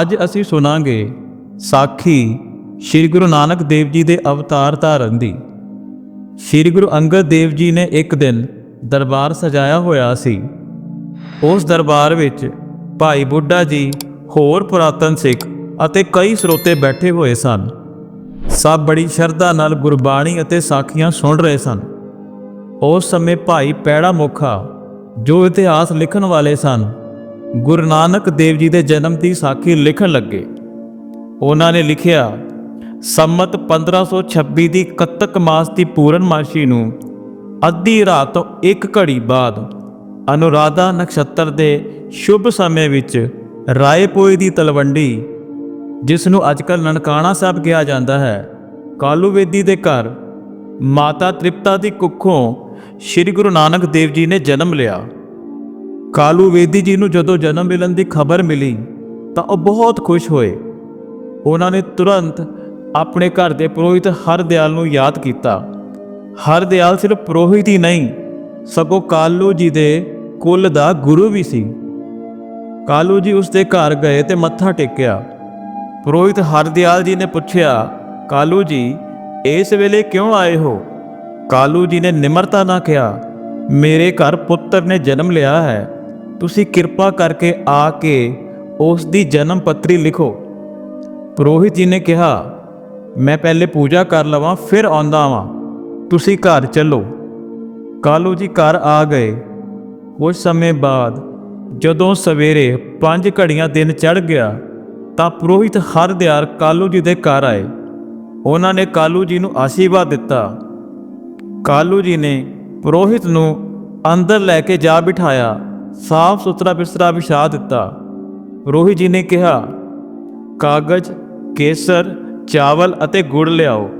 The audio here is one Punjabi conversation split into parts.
ਅੱਜ ਅਸੀਂ ਸੁਣਾਂਗੇ ਸਾਖੀ ਸ੍ਰੀ ਗੁਰੂ ਨਾਨਕ ਦੇਵ ਜੀ ਦੇ ਅਵਤਾਰ ਧਾਰਨ ਦੀ। ਸ੍ਰੀ ਗੁਰੂ ਅੰਗਦ ਦੇਵ ਜੀ ਨੇ ਇੱਕ ਦਿਨ ਦਰਬਾਰ ਸਜਾਇਆ ਹੋਇਆ ਸੀ। ਉਸ ਦਰਬਾਰ ਵਿੱਚ ਭਾਈ ਬੁੱਢਾ ਜੀ ਹੋਰ ਪੁਰਾਤਨ ਸਿੱਖ ਅਤੇ ਕਈ ਸਰੋਤੇ ਬੈਠੇ ਹੋਏ ਸਨ। ਸਭ ਬੜੀ ਸ਼ਰਧਾ ਨਾਲ ਗੁਰਬਾਣੀ ਅਤੇ ਸਾਖੀਆਂ ਸੁਣ ਰਹੇ ਸਨ। ਉਸ ਸਮੇਂ ਭਾਈ ਪੈੜਾ ਮੁਖਾ ਜੋ ਇਤਿਹਾਸ ਲਿਖਣ ਵਾਲੇ ਸਨ ਗੁਰੂ ਨਾਨਕ ਦੇਵ ਜੀ ਦੇ ਜਨਮ ਦੀ ਸਾਖੀ ਲਿਖਣ ਲੱਗੇ। ਉਹਨਾਂ ਨੇ ਲਿਖਿਆ, ਸੰਮਤ 1526 ਦੀ ਕੱਤਕ ਮਾਸ ਦੀ ਪੂਰਨਮਾਸ਼ੀ ਨੂੰ ਅੱਧੀ ਰਾਤ ਤੋਂ ਇੱਕ ਘੜੀ ਬਾਅਦ ਅਨੁਰਾਧਾ ਨਕਸ਼ਤਰ ਦੇ ਸ਼ੁਭ ਸਮੇਂ ਵਿੱਚ ਰਾਏਪੋਏ ਦੀ ਤਲਵੰਡੀ, ਜਿਸ ਨੂੰ ਅੱਜਕੱਲ ਨਨਕਾਣਾ ਸਾਹਿਬ ਕਿਹਾ ਜਾਂਦਾ ਹੈ ਕਾਲੂ ਵੇਦੀ ਦੇ ਘਰ, ਮਾਤਾ ਤ੍ਰਿਪਤਾ ਦੀ ਕੁੱਖੋਂ ਸ੍ਰੀ ਗੁਰੂ ਨਾਨਕ ਦੇਵ ਜੀ ਨੇ ਜਨਮ ਲਿਆ। ਕਾਲੂ ਵੇਦੀ ਜੀ ਨੂੰ ਜਦੋਂ ਜਨਮ ਮਿਲਣ ਦੀ ਖਬਰ ਮਿਲੀ, ਤਾਂ ਉਹ ਬਹੁਤ ਖੁਸ਼ ਹੋਏ। ਉਹਨਾਂ ਨੇ ਤੁਰੰਤ ਆਪਣੇ ਘਰ ਦੇ ਪੁਰੋਹਿਤ ਹਰਦਿਆਲ ਨੂੰ ਯਾਦ ਕੀਤਾ। ਹਰਦਿਆਲ ਸਿਰਫ ਪੁਰੋਹਿਤ ਹੀ ਨਹੀਂ, ਸਗੋਂ ਕਾਲੂ ਜੀ ਦੇ ਕੁੱਲ ਦਾ ਗੁਰੂ ਵੀ ਸੀ। ਕਾਲੂ ਜੀ ਉਸ ਦੇ ਘਰ ਗਏ ਤੇ ਮੱਥਾ ਟੇਕਿਆ। ਪ੍ਰੋਹਿਤ ਹਰਦਿਆਲ ਜੀ ਨੇ ਪੁੱਛਿਆ, ਕਾਲੂ ਜੀ, ਇਸ ਵੇਲੇ ਕਿਉਂ ਆਏ ਹੋ? ਕਾਲੂ ਜੀ ਨੇ ਨਿਮਰਤਾ ਨਾਲ ਕਿਹਾ, ਮੇਰੇ ਘਰ ਪੁੱਤਰ ਨੇ ਜਨਮ ਲਿਆ ਹੈ। ਤੁਸੀਂ ਕਿਰਪਾ ਕਰਕੇ ਆ ਕੇ ਉਸ ਦੀ ਜਨਮ ਪੱਤਰੀ ਲਿਖੋ। ਪੁਰੋਹਿਤ ਜੀ ਨੇ ਕਿਹਾ, ਮੈਂ ਪਹਿਲੇ ਪੂਜਾ ਕਰ ਲਵਾਂ, ਫਿਰ ਆਉਂਦਾ ਵਾਂ ਤੁਸੀਂ ਘਰ ਚੱਲੋ। ਕਾਲੂ ਜੀ ਘਰ ਆ ਗਏ। ਕੁਝ ਸਮੇਂ ਬਾਅਦ ਜਦੋਂ ਸਵੇਰੇ 5 ਘੜੀਆਂ ਦਿਨ ਚੜ ਗਿਆ, ਤਾਂ ਪੁਰੋਹਿਤ ਹਰ ਦਿਆਰ ਕਾਲੂ ਜੀ ਦੇ ਘਰ ਆਏ। ਉਹਨਾਂ ਨੇ ਕਾਲੂ ਜੀ ਨੂੰ ਆਸ਼ੀਰਵਾਦ ਦਿੱਤਾ। ਕਾਲੂ ਜੀ ਨੇ ਪ੍ਰੋਹਿਤ ਨੂੰ ਅੰਦਰ ਲੈ ਕੇ ਜਾ ਬਿਠਾਇਆ। ਸਾਫ਼ ਸੁਥਰਾ ਬਿਸਤਰਾ ਵਿਛਾ ਦਿੱਤਾ। ਰੋਹੀ ਜੀ ਨੇ ਕਿਹਾ, ਕਾਗਜ਼, ਕੇਸਰ, ਚਾਵਲ ਅਤੇ ਗੁੜ ਲਿਆਓ।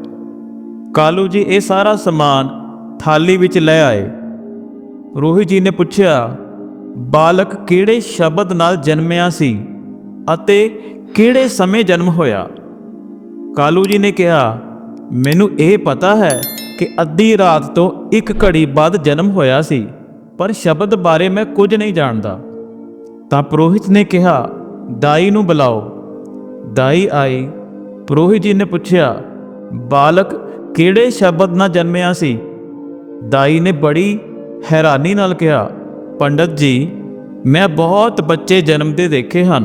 ਕਾਲੂ ਜੀ ਇਹ ਸਾਰਾ ਸਮਾਨ ਥਾਲੀ ਵਿੱਚ ਲੈ ਆਏ। ਰੋਹਿਤ ਜੀ ਨੇ ਪੁੱਛਿਆ, ਬਾਲਕ ਕਿਹੜੇ ਸ਼ਬਦ ਨਾਲ ਜਨਮਿਆ ਸੀ ਅਤੇ ਕਿਹੜੇ ਸਮੇਂ ਜਨਮ ਹੋਇਆ? ਕਾਲੂ ਜੀ ਨੇ ਕਿਹਾ, ਮੈਨੂੰ ਇਹ ਪਤਾ ਹੈ ਕਿ ਅੱਧੀ ਰਾਤ ਤੋਂ ਇੱਕ ਘੜੀ ਬਾਅਦ ਜਨਮ ਹੋਇਆ ਸੀ। ਪਰ ਸ਼ਬਦ ਬਾਰੇ ਮੈਂ ਕੁਝ ਨਹੀਂ ਜਾਣਦਾ। ਤਾਂ ਪੁਰੋਹਿਤ ਨੇ ਕਿਹਾ, ਦਾਈ ਨੂੰ ਬੁਲਾਓ। ਦਾਈ ਆਈ। ਪ੍ਰੋਹਿਤ ਜੀ ਨੇ ਪੁੱਛਿਆ, ਬਾਲਕ, ਕਿਹੜੇ ਸ਼ਬਦ ਨਾਲ ਜਨਮਿਆ ਸੀ? ਦਾਈ ਨੇ ਬੜੀ ਹੈਰਾਨੀ ਨਾਲ ਕਿਹਾ, ਪੰਡਤ ਜੀ, ਮੈਂ ਬਹੁਤ ਬੱਚੇ ਜਨਮਦੇ ਦੇਖੇ ਹਨ,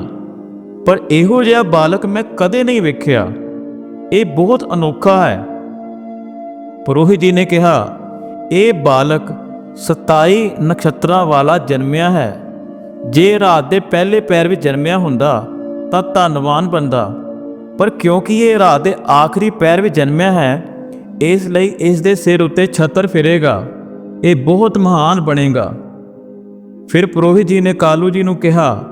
ਪਰ ਇਹੋ ਜਿਹਾ ਬਾਲਕ ਮੈਂ ਕਦੇ ਨਹੀਂ ਵੇਖਿਆ। ਇਹ ਬਹੁਤ ਅਨੋਖਾ ਹੈ। ਪੁਰੋਹਿਤ ਜੀ ਨੇ ਕਿਹਾ, ਇਹ ਬਾਲਕ 27 ਨਕਸ਼ਤਰਾਂ ਵਾਲਾ ਜਨਮਿਆ ਹੈ। ਜੇ ਰਾਤ ਦੇ ਪਹਿਲੇ ਪੈਰ ਵਿੱਚ ਜਨਮਿਆ ਹੁੰਦਾ, ਤਾਂ ਧੰਨਵਾਨ ਬੰਦਾ ਪਰ ਕਿਉਂਕਿ ਇਹ ਰਾਤ ਦੇ ਆਖਰੀ ਪੈਰ ਵਿੱਚ ਜਨਮਿਆ ਹੈ, ਇਸ ਲਈ ਇਸ ਦੇ ਸਿਰ ਉੱਤੇ ਛਤਰ ਫਿਰੇਗਾ। ਇਹ ਬਹੁਤ ਮਹਾਨ ਬਣੇਗਾ। ਫਿਰ ਪ੍ਰੋਹਿਤ ਜੀ ਨੇ ਕਾਲੂ ਜੀ ਨੂੰ ਕਿਹਾ,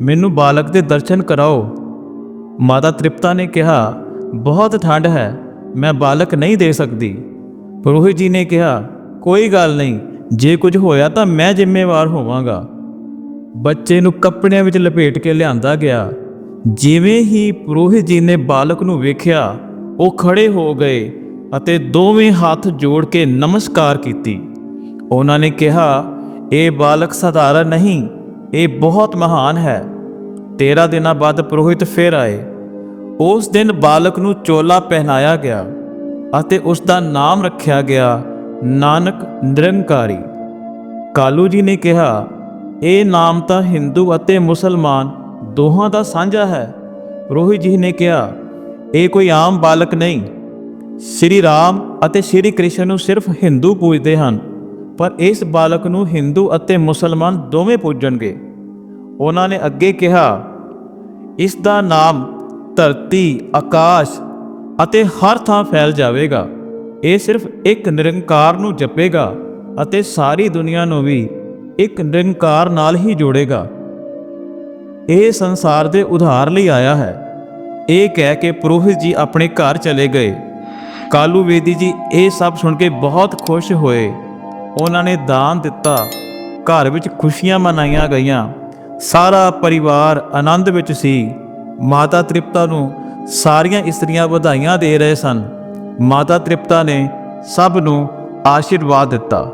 ਮੈਨੂੰ ਬਾਲਕ ਦੇ ਦਰਸ਼ਨ ਕਰਾਓ। ਮਾਤਾ ਤ੍ਰਿਪਤਾ ਨੇ ਕਿਹਾ, ਬਹੁਤ ਠੰਡ ਹੈ, ਮੈਂ ਬਾਲਕ ਨਹੀਂ ਦੇ ਸਕਦੀ। ਪੁਰੋਹਿਤ ਜੀ ਨੇ ਕਿਹਾ, ਕੋਈ ਗੱਲ ਨਹੀਂ ਜੇ ਕੁਝ ਹੋਇਆ ਤਾਂ ਮੈਂ ਜ਼ਿੰਮੇਵਾਰ ਹੋਵਾਂਗਾ। ਬੱਚੇ ਨੂੰ ਕੱਪੜਿਆਂ ਵਿੱਚ ਲਪੇਟ ਕੇ ਲਿਆਂਦਾ ਗਿਆ। ਜਿਵੇਂ ਹੀ ਪੁਰੋਹਿਤ ਜੀ ਨੇ ਬਾਲਕ ਨੂੰ ਵੇਖਿਆ, ਉਹ ਖੜੇ ਹੋ ਗਏ ਅਤੇ ਦੋਵੇਂ ਹੱਥ ਜੋੜ ਕੇ ਨਮਸਕਾਰ ਕੀਤੀ। ਉਹਨਾਂ ਨੇ ਕਿਹਾ, ਇਹ ਬਾਲਕ ਸਧਾਰਨ ਨਹੀਂ, ਇਹ ਬਹੁਤ ਮਹਾਨ ਹੈ। 13 ਦਿਨਾਂ ਬਾਅਦ ਪੁਰੋਹਿਤ ਫਿਰ ਆਏ। ਉਸ ਦਿਨ ਬਾਲਕ ਨੂੰ ਚੋਲਾ ਪਹਿਨਾਇਆ ਗਿਆ ਅਤੇ ਉਸ ਦਾ ਨਾਮ ਰੱਖਿਆ ਗਿਆ ਨਾਨਕ ਨਿਰੰਕਾਰੀ। ਕਾਲੂ ਜੀ ਨੇ ਕਿਹਾ, ਇਹ ਨਾਮ ਤਾਂ ਹਿੰਦੂ ਅਤੇ ਮੁਸਲਮਾਨ ਦੋਹਾਂ ਦਾ ਸਾਂਝਾ ਹੈ। ਰੋਹਿਤ ਜੀ ਨੇ ਕਿਹਾ, ਇਹ ਕੋਈ ਆਮ ਬਾਲਕ ਨਹੀਂ। ਸ੍ਰੀ ਰਾਮ ਅਤੇ ਸ੍ਰੀ ਕ੍ਰਿਸ਼ਨ ਨੂੰ ਸਿਰਫ ਹਿੰਦੂ ਪੂਜਦੇ ਹਨ, ਪਰ ਇਸ ਬਾਲਕ ਨੂੰ ਹਿੰਦੂ ਅਤੇ ਮੁਸਲਮਾਨ ਦੋਵੇਂ ਪੂਜਣਗੇ। ਉਹਨਾਂ ਨੇ ਅੱਗੇ ਕਿਹਾ, ਇਸ ਦਾ ਨਾਮ ਧਰਤੀ, ਆਕਾਸ਼ ਅਤੇ ਹਰ ਥਾਂ ਫੈਲ ਜਾਵੇਗਾ। ਇਹ ਸਿਰਫ ਇੱਕ ਨਿਰੰਕਾਰ ਨੂੰ ਜਪੇਗਾ ਅਤੇ ਸਾਰੀ ਦੁਨੀਆ ਨੂੰ ਵੀ ਇੱਕ ਨਿਰੰਕਾਰ ਨਾਲ ਹੀ ਜੋੜੇਗਾ। ਇਹ ਸੰਸਾਰ ਦੇ ਉਧਾਰ ਲਈ ਆਇਆ ਹੈ। ਇਹ ਕਹਿ ਕੇ ਪੁਰੋਹਿਤ ਜੀ ਆਪਣੇ ਘਰ ਚਲੇ ਗਏ। ਕਾਲੂ ਵੇਦੀ ਜੀ ਇਹ ਸਭ ਸੁਣ ਕੇ ਬਹੁਤ ਖੁਸ਼ ਹੋਏ। ਉਹਨਾਂ ਨੇ ਦਾਨ ਦਿੱਤਾ। ਘਰ ਵਿੱਚ ਖੁਸ਼ੀਆਂ ਮਨਾਈਆਂ ਗਈਆਂ। ਸਾਰਾ ਪਰਿਵਾਰ ਆਨੰਦ ਵਿੱਚ ਸੀ। ਮਾਤਾ ਤ੍ਰਿਪਤਾ ਨੂੰ ਸਾਰੀਆਂ ਇਸਤਰੀਆਂ ਵਧਾਈਆਂ ਦੇ ਰਹੇ ਸਨ। ਮਾਤਾ ਤ੍ਰਿਪਤਾ ਨੇ ਸਭ ਨੂੰ ਆਸ਼ੀਰਵਾਦ ਦਿੱਤਾ।